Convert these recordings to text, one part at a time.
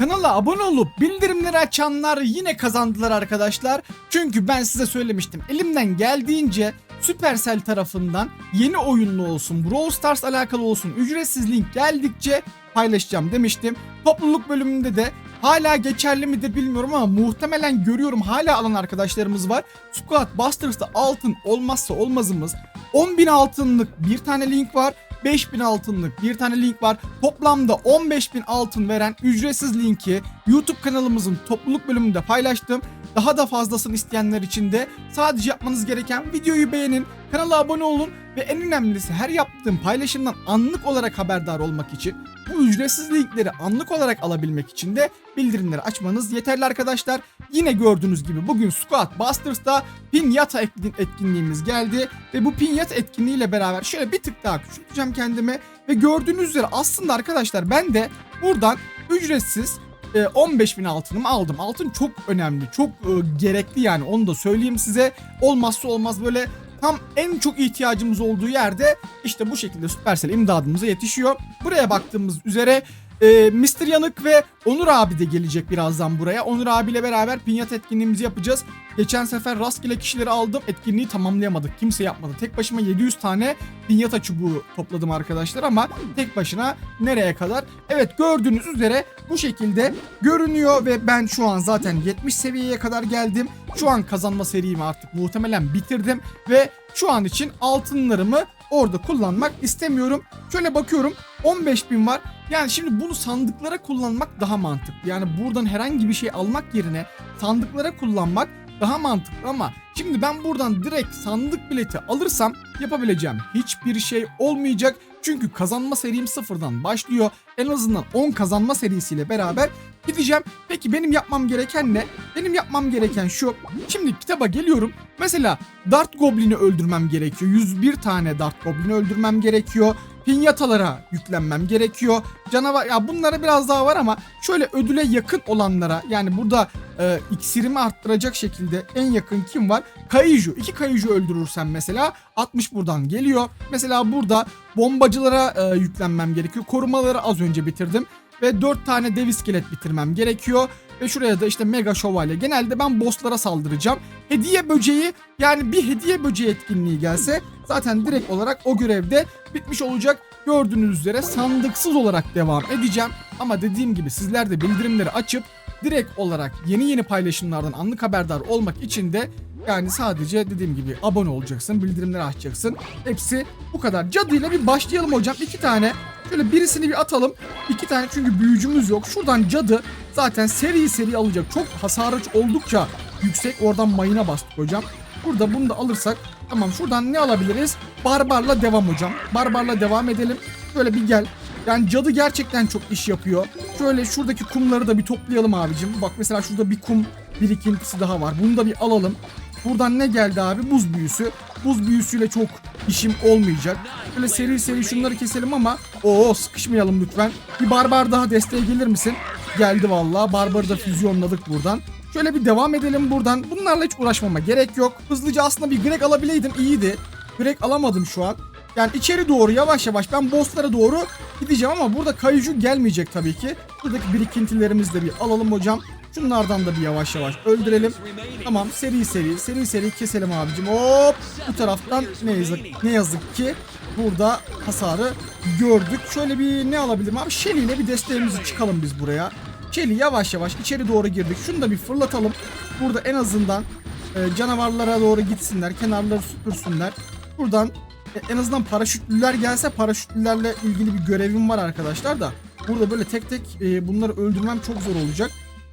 Kanala abone olup bildirimleri açanlar yine kazandılar arkadaşlar. Çünkü ben size söylemiştim. Elimden geldiğince Supercell tarafından yeni oyunlu olsun, Brawl Stars alakalı olsun, ücretsiz link geldikçe paylaşacağım demiştim. Topluluk bölümünde de hala geçerli midir bilmiyorum ama muhtemelen görüyorum hala alan arkadaşlarımız var. Squad Busters'ta altın olmazsa olmazımız. 10.000 altınlık bir tane link var. 5000 altınlık bir tane link var. Toplamda 15.000 altın veren ücretsiz linki YouTube kanalımızın topluluk bölümünde paylaştım. Daha da fazlasını isteyenler için de sadece yapmanız gereken videoyu beğenin, kanala abone olun ve en önemlisi her yaptığım paylaşımdan anlık olarak haberdar olmak için bu ücretsiz linkleri anlık olarak alabilmek için de bildirimleri açmanız yeterli arkadaşlar. Yine gördüğünüz gibi bugün Squad Busters'ta Pinyata etkin- etkinliğimiz geldi ve bu Pinyata etkinliğiyle beraber şöyle bir tık daha küçülteceğim kendime ve gördüğünüz üzere aslında arkadaşlar ben de buradan ücretsiz e, 15.000 altınımı aldım. Altın çok önemli, çok e, gerekli yani onu da söyleyeyim size. Olmazsa olmaz böyle tam en çok ihtiyacımız olduğu yerde işte bu şekilde Supercell imdadımıza yetişiyor. Buraya baktığımız üzere e, Mr. Yanık ve Onur abi de gelecek birazdan buraya. Onur abiyle beraber pinyat etkinliğimizi yapacağız. Geçen sefer rastgele kişileri aldım. Etkinliği tamamlayamadık. Kimse yapmadı. Tek başıma 700 tane pinyata çubuğu topladım arkadaşlar ama tek başına nereye kadar? Evet gördüğünüz üzere bu şekilde görünüyor ve ben şu an zaten 70 seviyeye kadar geldim. Şu an kazanma serimi artık muhtemelen bitirdim ve şu an için altınlarımı orada kullanmak istemiyorum. Şöyle bakıyorum 15.000 var. Yani şimdi bunu sandıklara kullanmak daha mantıklı. Yani buradan herhangi bir şey almak yerine sandıklara kullanmak daha mantıklı ama şimdi ben buradan direkt sandık bileti alırsam yapabileceğim hiçbir şey olmayacak. Çünkü kazanma serim sıfırdan başlıyor. En azından 10 kazanma serisiyle beraber gideceğim. Peki benim yapmam gereken ne? Benim yapmam gereken şu. Şimdi kitaba geliyorum. Mesela Dart Goblin'i öldürmem gerekiyor. 101 tane Dart Goblin'i öldürmem gerekiyor. Pinyatalara yüklenmem gerekiyor. Canavar ya bunlara biraz daha var ama şöyle ödüle yakın olanlara yani burada e, iksirimi arttıracak şekilde en yakın kim var? Kaiju. İki Kaiju öldürürsem mesela 60 buradan geliyor. Mesela burada bombacılara e, yüklenmem gerekiyor. Korumaları az önce bitirdim. Ve 4 tane dev iskelet bitirmem gerekiyor. Ve şuraya da işte mega şövalye. Genelde ben bosslara saldıracağım. Hediye böceği yani bir hediye böceği etkinliği gelse zaten direkt olarak o görevde bitmiş olacak. Gördüğünüz üzere sandıksız olarak devam edeceğim. Ama dediğim gibi sizler de bildirimleri açıp direkt olarak yeni yeni paylaşımlardan anlık haberdar olmak için de yani sadece dediğim gibi abone olacaksın, bildirimleri açacaksın. Hepsi bu kadar. Cadıyla bir başlayalım hocam. İki tane. Şöyle birisini bir atalım. İki tane çünkü büyücümüz yok. Şuradan cadı zaten seri seri alacak. Çok hasarı oldukça yüksek. Oradan mayına bastık hocam. Burada bunu da alırsak tamam şuradan ne alabiliriz? Barbarla devam hocam. Barbarla devam edelim. Şöyle bir gel. Yani cadı gerçekten çok iş yapıyor. Şöyle şuradaki kumları da bir toplayalım abicim. Bak mesela şurada bir kum birikintisi daha var. Bunu da bir alalım. Buradan ne geldi abi? Buz büyüsü. Buz büyüsüyle çok işim olmayacak. Böyle seri seri şunları keselim ama o sıkışmayalım lütfen. Bir barbar daha desteğe gelir misin? Geldi vallahi. Barbarı da füzyonladık buradan. Şöyle bir devam edelim buradan. Bunlarla hiç uğraşmama gerek yok. Hızlıca aslında bir Greg alabileydim iyiydi. Greg alamadım şu an. Yani içeri doğru yavaş yavaş ben bosslara doğru gideceğim ama burada kayıcı gelmeyecek tabii ki. Buradaki birikintilerimizi de bir alalım hocam. Şunlardan da bir yavaş yavaş öldürelim. Tamam seri seri seri seri keselim abicim. Hop bu taraftan ne yazık ne yazık ki burada hasarı gördük. Şöyle bir ne alabilirim abi? Shelly ile bir desteğimizi çıkalım biz buraya. Shelly yavaş yavaş içeri doğru girdik. Şunu da bir fırlatalım. Burada en azından e, canavarlara doğru gitsinler. Kenarları süpürsünler. Buradan e, en azından paraşütlüler gelse paraşütlülerle ilgili bir görevim var arkadaşlar da. Burada böyle tek tek e, bunları öldürmem çok zor olacak.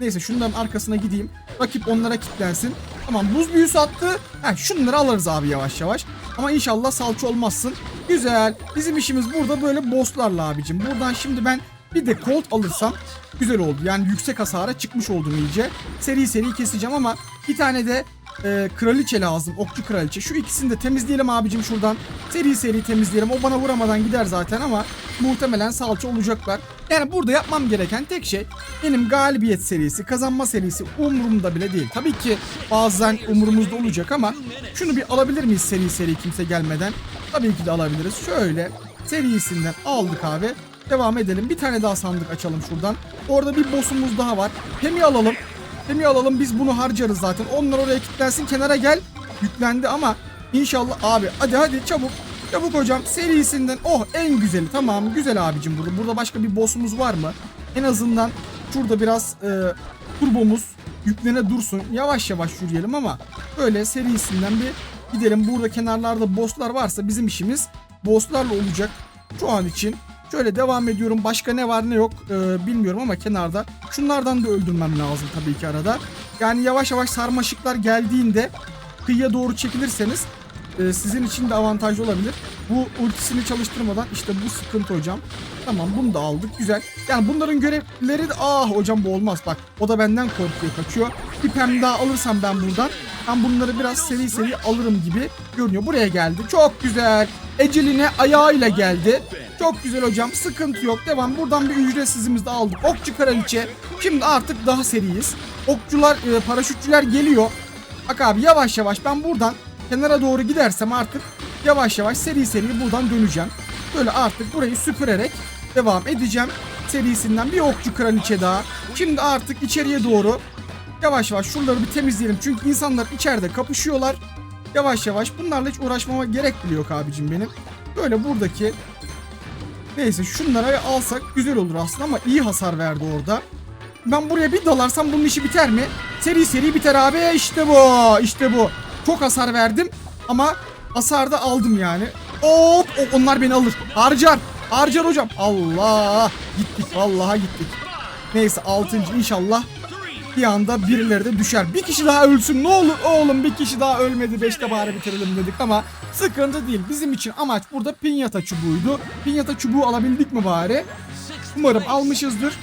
Neyse şunların arkasına gideyim. Rakip onlara kilitlensin. Tamam buz büyüsü attı. Heh, şunları alırız abi yavaş yavaş. Ama inşallah salça olmazsın. Güzel. Bizim işimiz burada böyle bosslarla abicim. Buradan şimdi ben bir de Colt alırsam güzel oldu. Yani yüksek hasara çıkmış oldum iyice. Seri seri keseceğim ama bir tane de e, kraliçe lazım. Okçu kraliçe. Şu ikisini de temizleyelim abicim şuradan. Seri seri temizleyelim. O bana vuramadan gider zaten ama muhtemelen salça olacaklar. Yani burada yapmam gereken tek şey benim galibiyet serisi, kazanma serisi umurumda bile değil. Tabii ki bazen umurumuzda olacak ama şunu bir alabilir miyiz seri seri kimse gelmeden? Tabii ki de alabiliriz. Şöyle serisinden aldık abi. Devam edelim. Bir tane daha sandık açalım şuradan. Orada bir boss'umuz daha var. Pemi alalım. Pemi alalım biz bunu harcarız zaten. Onlar oraya kilitlensin kenara gel. Yüklendi ama inşallah abi hadi hadi çabuk. Çabuk hocam serisinden oh en güzeli tamam güzel abicim burada. Burada başka bir boss'umuz var mı? En azından şurada biraz e, turbomuz yüklene dursun. Yavaş yavaş yürüyelim ama böyle serisinden bir gidelim. Burada kenarlarda boss'lar varsa bizim işimiz boss'larla olacak şu an için. Şöyle devam ediyorum. Başka ne var ne yok e, bilmiyorum ama kenarda. Şunlardan da öldürmem lazım tabii ki arada. Yani yavaş yavaş sarmaşıklar geldiğinde kıyıya doğru çekilirseniz e, sizin için de avantajlı olabilir. Bu ultisini çalıştırmadan işte bu sıkıntı hocam. Tamam bunu da aldık güzel. Yani bunların görevleri de ah hocam bu olmaz bak. O da benden korkuyor kaçıyor. Bir pem daha alırsam ben buradan. Ben bunları biraz seri seri alırım gibi görünüyor. Buraya geldi. Çok güzel. Eceline ayağıyla geldi. Çok güzel hocam. Sıkıntı yok. Devam. Buradan bir ücretsizimizi de aldık. Okçu kraliçe. Şimdi artık daha seriyiz. Okçular, e, paraşütçüler geliyor. Bak abi yavaş yavaş ben buradan kenara doğru gidersem artık yavaş yavaş seri seri buradan döneceğim. Böyle artık burayı süpürerek devam edeceğim. Serisinden bir okçu kraliçe daha. Şimdi artık içeriye doğru yavaş yavaş şuraları bir temizleyelim. Çünkü insanlar içeride kapışıyorlar. Yavaş yavaş bunlarla hiç uğraşmama gerek bile yok abicim benim. Böyle buradaki neyse şunlara alsak güzel olur aslında ama iyi hasar verdi orada. Ben buraya bir dalarsam bunun işi biter mi? Seri seri biter abi. İşte bu. İşte bu. Çok hasar verdim ama hasar da aldım yani. Hop onlar beni alır. Harcar. Harcar hocam. Allah. Gittik vallahi gittik. Neyse 6. inşallah bir anda birileri de düşer. Bir kişi daha ölsün ne olur oğlum bir kişi daha ölmedi 5'te bari bitirelim dedik ama sıkıntı değil. Bizim için amaç burada pinyata çubuğuydu. Pinyata çubuğu alabildik mi bari? Umarım almışızdır.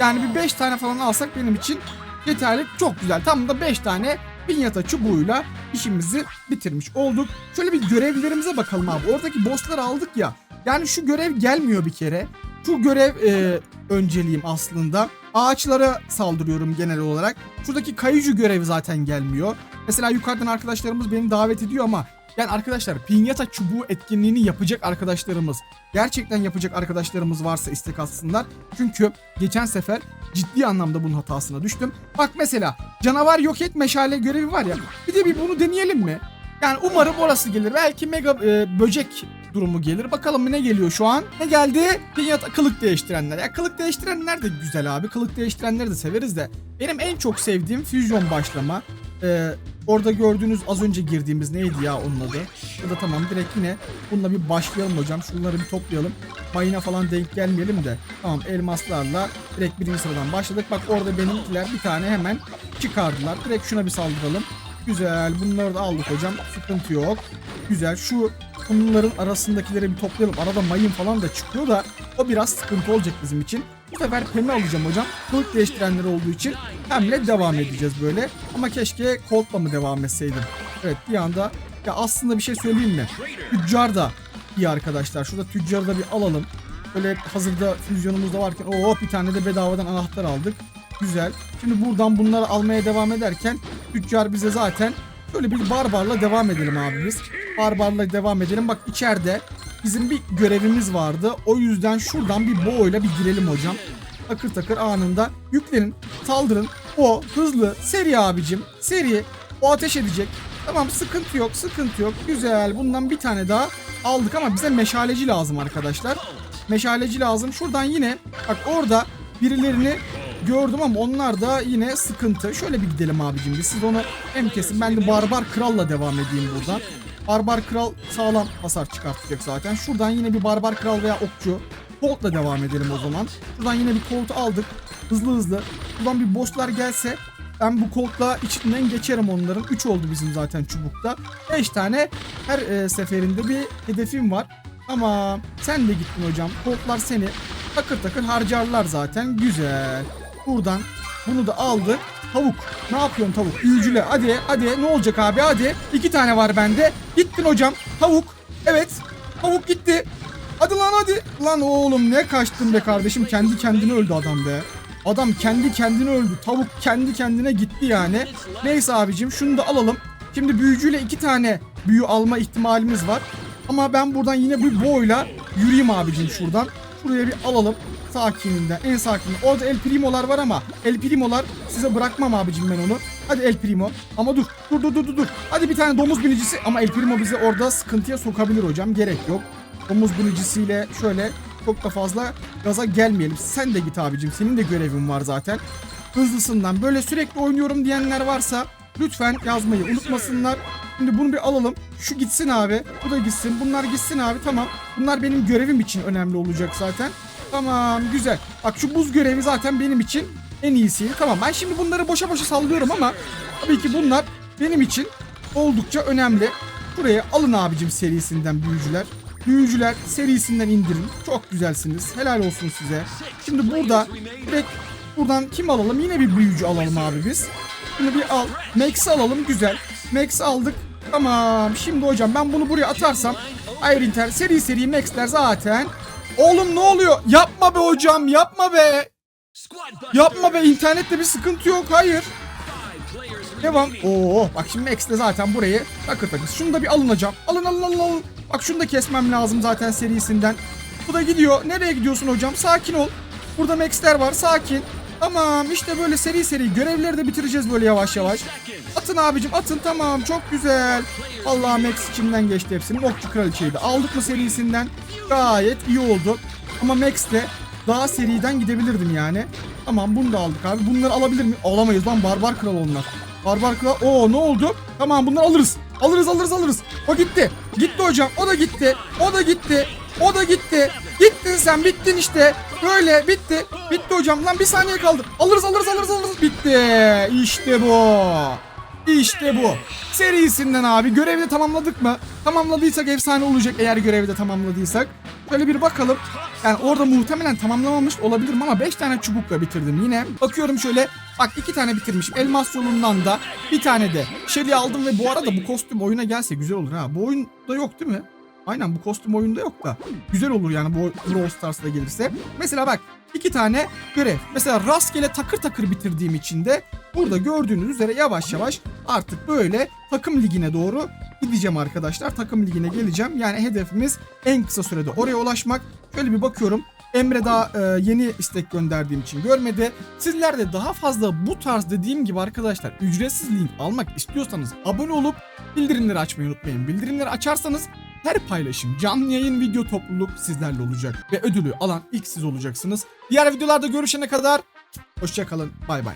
Yani bir 5 tane falan alsak benim için yeterli. Çok güzel. Tam da 5 tane pinyata çubuğuyla işimizi bitirmiş olduk. Şöyle bir görevlerimize bakalım abi. Oradaki bossları aldık ya. Yani şu görev gelmiyor bir kere. Şu görev e, önceliğim aslında. Ağaçlara saldırıyorum genel olarak. Şuradaki kayıcı görevi zaten gelmiyor. Mesela yukarıdan arkadaşlarımız beni davet ediyor ama yani arkadaşlar pinyata çubuğu etkinliğini yapacak arkadaşlarımız gerçekten yapacak arkadaşlarımız varsa istek atsınlar. Çünkü geçen sefer ciddi anlamda bunun hatasına düştüm. Bak mesela canavar yok et meşale görevi var ya. Bir de bir bunu deneyelim mi? Yani umarım orası gelir. Belki mega e, böcek durumu gelir. Bakalım ne geliyor şu an. Ne geldi? Pinyata kılık değiştirenler. Ya kılık değiştirenler de güzel abi. Kılık değiştirenleri de severiz de. Benim en çok sevdiğim füzyon başlama. Ee, orada gördüğünüz az önce girdiğimiz neydi ya onun adı? Ya da tamam direkt yine bununla bir başlayalım hocam. Şunları bir toplayalım. Mayına falan denk gelmeyelim de. Tamam elmaslarla direkt birinci sıradan başladık. Bak orada benimkiler bir tane hemen çıkardılar. Direkt şuna bir saldıralım. Güzel. Bunları da aldık hocam. Sıkıntı yok. Güzel. Şu bunların arasındakileri bir toplayalım. Arada mayın falan da çıkıyor da o biraz sıkıntı olacak bizim için. Bu sefer Pem'i alacağım hocam. Kılık değiştirenler olduğu için Pem'le devam edeceğiz böyle. Ama keşke Colt'la mı devam etseydim. Evet bir anda ya aslında bir şey söyleyeyim mi? Tüccar da iyi arkadaşlar. Şurada tüccarı da bir alalım. Böyle hazırda füzyonumuz da varken o bir tane de bedavadan anahtar aldık. Güzel. Şimdi buradan bunları almaya devam ederken tüccar bize zaten şöyle bir barbarla devam edelim abi biz. Barbarla devam edelim. Bak içeride bizim bir görevimiz vardı. O yüzden şuradan bir boğuyla bir girelim hocam. Takır takır anında yüklenin, saldırın. O hızlı, seri abicim. Seri. O ateş edecek. Tamam sıkıntı yok, sıkıntı yok. Güzel. Bundan bir tane daha aldık ama bize meşaleci lazım arkadaşlar. Meşaleci lazım. Şuradan yine bak orada birilerini gördüm ama onlar da yine sıkıntı. Şöyle bir gidelim abicim. Siz onu hem kesin. Ben de Barbar Kral'la devam edeyim buradan. Barbar Kral sağlam hasar çıkartacak zaten. Şuradan yine bir Barbar Kral veya Okçu. Colt'la devam edelim o zaman. Şuradan yine bir Colt'u aldık. Hızlı hızlı. Buradan bir bosslar gelse ben bu Colt'la içinden geçerim onların. 3 oldu bizim zaten çubukta. 5 tane her e, seferinde bir hedefim var. Ama sen de gittin hocam. Colt'lar seni takır takır harcarlar zaten. Güzel. Buradan bunu da aldı. Tavuk. Ne yapıyorsun tavuk? Büyücüle. Hadi hadi ne olacak abi hadi. İki tane var bende. Gittin hocam. Tavuk. Evet. Tavuk gitti. Hadi lan hadi. Lan oğlum ne kaçtın be kardeşim. Kendi kendine öldü adam be. Adam kendi kendine öldü. Tavuk kendi kendine gitti yani. Neyse abicim şunu da alalım. Şimdi büyücüyle iki tane büyü alma ihtimalimiz var. Ama ben buradan yine bir boyla yürüyeyim abicim şuradan. Şuraya bir alalım. Sakininden en sakini. Orada El Primo'lar var ama El Primo'lar size bırakmam abicim ben onu. Hadi El Primo. Ama. Dur dur dur dur, dur. Hadi bir tane domuz binicisi ama El Primo bizi orada sıkıntıya sokabilir hocam. Gerek yok. Domuz binicisiyle şöyle çok da fazla gaza gelmeyelim. Sen de git abicim. Senin de görevin var zaten. Hızlısından böyle sürekli oynuyorum diyenler varsa lütfen yazmayı unutmasınlar. Şimdi bunu bir alalım. Şu gitsin abi. Bu da gitsin. Bunlar gitsin abi. Tamam. Bunlar benim görevim için önemli olacak zaten. Tamam güzel. Bak şu buz görevi zaten benim için en iyisiydi. Tamam ben şimdi bunları boşa boşa sallıyorum ama tabii ki bunlar benim için oldukça önemli. Buraya alın abicim serisinden büyücüler. Büyücüler serisinden indirin. Çok güzelsiniz. Helal olsun size. Şimdi burada direkt buradan kim alalım? Yine bir büyücü alalım abi biz. Bunu bir al. Max'i alalım. Güzel. Max aldık. Tamam. Şimdi hocam ben bunu buraya atarsam Hayır Inter seri seri Max'ler zaten. Oğlum ne oluyor? Yapma be hocam yapma be. Yapma be internette bir sıkıntı yok. Hayır. Devam. Oo bak şimdi Max de zaten burayı takır takır. Şunu da bir alın hocam. Alın alın alın alın. Bak şunu da kesmem lazım zaten serisinden. Bu da gidiyor. Nereye gidiyorsun hocam? Sakin ol. Burada Max'ler var. Sakin. Tamam işte böyle seri seri görevleri de bitireceğiz böyle yavaş yavaş. Atın abicim atın tamam çok güzel. Allah Max içinden geçti hepsinin. Okçu kraliçeyi de aldık mı serisinden? Gayet iyi oldu. Ama Max de daha seriden gidebilirdim yani. Tamam bunu da aldık abi. Bunları alabilir mi? Alamayız lan barbar kral onlar. Barbar kral. Oo ne oldu? Tamam bunları alırız. Alırız alırız alırız. O gitti. Gitti hocam. O da gitti. O da gitti. O da gitti. Gittin sen bittin işte. Böyle bitti. Bitti hocam. Lan bir saniye kaldı. Alırız alırız alırız alırız. Bitti. İşte bu. İşte bu. Serisinden abi. Görevi de tamamladık mı? Tamamladıysak efsane olacak eğer görevi de tamamladıysak. Şöyle bir bakalım. Yani orada muhtemelen tamamlamamış olabilirim ama 5 tane çubukla bitirdim yine. Bakıyorum şöyle. Bak 2 tane bitirmişim. Elmas yolundan da bir tane de Shelly aldım ve bu arada bu kostüm oyuna gelse güzel olur ha. Bu oyunda yok değil mi? Aynen bu kostüm oyunda yok da. Güzel olur yani bu Brawl Stars'ta gelirse. Mesela bak iki tane görev. Mesela rastgele takır takır bitirdiğim için de burada gördüğünüz üzere yavaş yavaş artık böyle takım ligine doğru gideceğim arkadaşlar. Takım ligine geleceğim. Yani hedefimiz en kısa sürede oraya ulaşmak. Şöyle bir bakıyorum. Emre daha e, yeni istek gönderdiğim için görmedi. Sizler de daha fazla bu tarz dediğim gibi arkadaşlar ücretsiz link almak istiyorsanız abone olup bildirimleri açmayı unutmayın. Bildirimleri açarsanız her paylaşım, canlı yayın, video topluluk sizlerle olacak. Ve ödülü alan ilk siz olacaksınız. Diğer videolarda görüşene kadar hoşçakalın. Bay bay.